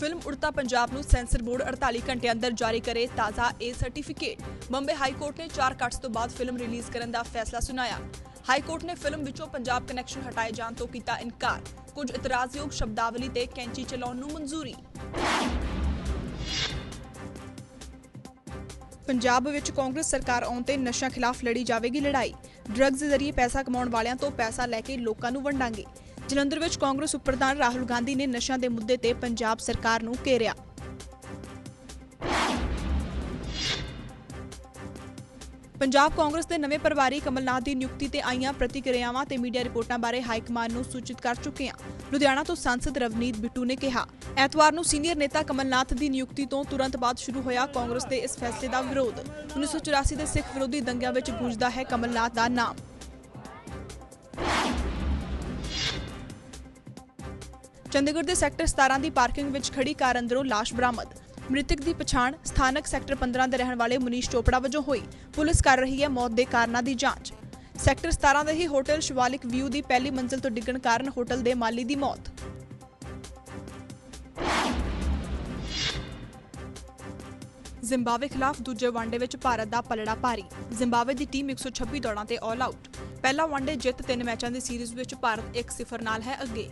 Film Udta Punjab ਨੂੰ censor board 48 ਘੰਟੇ ਅੰਦਰ ਜਾਰੀ ਕਰੇ ਤਾਜ਼ਾ A certificate Bombay high court ਨੇ 4 ਕੱਟਸ ਤੋਂ ਬਾਅਦ ਫਿਲਮ ਰਿਲੀਜ਼ ਕਰਨ ਦਾ ਫੈਸਲਾ ਸੁਣਾਇਆ। ਹਾਈ ਕੋਰਟ ਨੇ ਫਿਲਮ ਵਿੱਚੋਂ ਪੰਜਾਬ ਕਨੈਕਸ਼ਨ ਹਟਾਏ ਜਾਣ ਤੋਂ ਕੀਤਾ ਇਨਕਾਰ। ਕੁਝ ਇਤਰਾਜ਼ਯੋਗ ਸ਼ਬਦਾਵਲੀ ਤੇ ਕੈਂਚੀ ਚਲਾਉਣ ਨੂੰ ਮਨਜ਼ੂਰੀ। ਪੰਜਾਬ ਵਿੱਚ ਕਾਂਗਰਸ ਸਰਕਾਰ ਆਉਣ ਤੇ ਨਸ਼ਿਆਂ ਖਿਲਾਫ ਲੜੀ ਜਾਵੇਗੀ ਲੜਾਈ। ਡਰੱਗਸ ਜ਼ਰੀਏ ਪੈਸਾ ਕਮਾਉਣ ਵਾਲਿਆਂ ਤੋਂ ਪੈਸਾ ਲੈ ਕੇ ਲੋਕਾਂ ਨੂੰ ਵੰਡਾਂਗੇ। ਜਲੰਧਰ ਵਿੱਚ ਕਾਂਗਰਸ ਉਪ ਪ੍ਰਧਾਨ ਰਾਹੁਲ ਗਾਂਧੀ ਨੇ ਨਸ਼ਿਆਂ ਦੇ ਮੁੱਦੇ ਤੇ ਪੰਜਾਬ ਸਰਕਾਰ ਨੂੰ ਘੇਰਿਆ। ਪੰਜਾਬ ਕਾਂਗਰਸ ਦੇ ਨਵੇਂ ਪ੍ਰਭਾਰੀ ਕਮਲਨਾਥ ਦੀ ਨਿਯੁਕਤੀ ਤੇ ਆਈਆਂ ਪ੍ਰਤੀਕਿਰਿਆਵਾਂ ਤੇ ਮੀਡੀਆ ਰਿਪੋਰਟਾਂ ਬਾਰੇ ਹਾਈ ਕਮਾਨ ਨੂੰ ਸੂਚਿਤ ਕਰ ਚੁੱਕੇ ਹਾਂ। ਲੁਧਿਆਣਾ ਤੋਂ ਸੰਸਦ ਰਵਨੀਤ ਬਿੱਟੂ ਨੇ ਕਿਹਾ, ਐਤਵਾਰ ਨੂੰ ਸੀਨੀਅਰ ਨੇਤਾ ਕਮਲਨਾਥ ਦੀ ਨਿਯੁਕਤੀ ਤੋਂ ਤੁਰੰਤ ਬਾਅਦ ਸ਼ੁਰੂ ਹੋਇਆ ਕਾਂਗਰਸ ਦੇ ਇਸ ਫੈਸਲੇ ਦਾ ਵਿਰੋਧ। 1984 ਦੇ ਸਿੱਖ ਵਿਰੋਧੀ ਦੰਗਿਆਂ ਵਿੱਚ ਗੂੰਜਦਾ ਹੈ ਕਮਲਨਾਥ ਦਾ ਨਾਮ। ਚੰਡੀਗੜ੍ਹ ਦੇ ਸੈਕਟਰ 17 ਦੀ ਪਾਰਕਿੰਗ ਵਿੱਚ ਖੜੀ ਕਾਰ ਅੰਦਰੋਂ ਲਾਸ਼ ਬਰਾਮਦ। ਮ੍ਰਿਤਕ ਦੀ ਪਛਾਣ ਸਥਾਨਕ ਸੈਕਟਰ 15 ਦੇ ਰਹਿਣ ਵਾਲੇ ਮਨੀਸ਼ ਚੋਪੜਾ ਵਜੋਂ ਹੋਈ। ਪੁਲਿਸ ਕਰ ਰਹੀ ਹੈ ਮੌਤ ਦੇ ਕਾਰਨਾਂ ਦੀ ਜਾਂਚ। ਸੈਕਟਰ 17 ਦੇ ਹੀ ਹੋਟਲ ਸ਼ਿਵਾਲਿਕ ਵਿਊ ਦੀ ਪਹਿਲੀ ਮੰਜ਼ਲ ਤੋਂ ਡਿੱਗਣ ਕਾਰਨ ਹੋਟਲ ਦੇ ਮਾਲੀ ਦੀ ਮੌਤ। ਜ਼ਿੰਬਾਬਵੇ ਖਿਲਾਫ ਦੂਜੇ ਵਨਡੇ ਵਿੱਚ ਭਾਰਤ ਦਾ ਪਲੜਾ ਭਾਰੀ। ਜ਼ਿੰਬਾਬਵੇ ਦੀ ਟੀਮ 126 ਦੌੜਾਂ ਤੇ ਆਲ ਆਊਟ ਪਹਿਲਾ ਵਨਡੇ ਜਿੱਤ ਤਿੰਨ ਮੈਚਾਂ ਦੀ ਸੀਰੀਜ਼ ਵਿੱਚ ਭਾਰਤ 1-0 ਨਾਲ ਹੈ ਅੱਗੇ।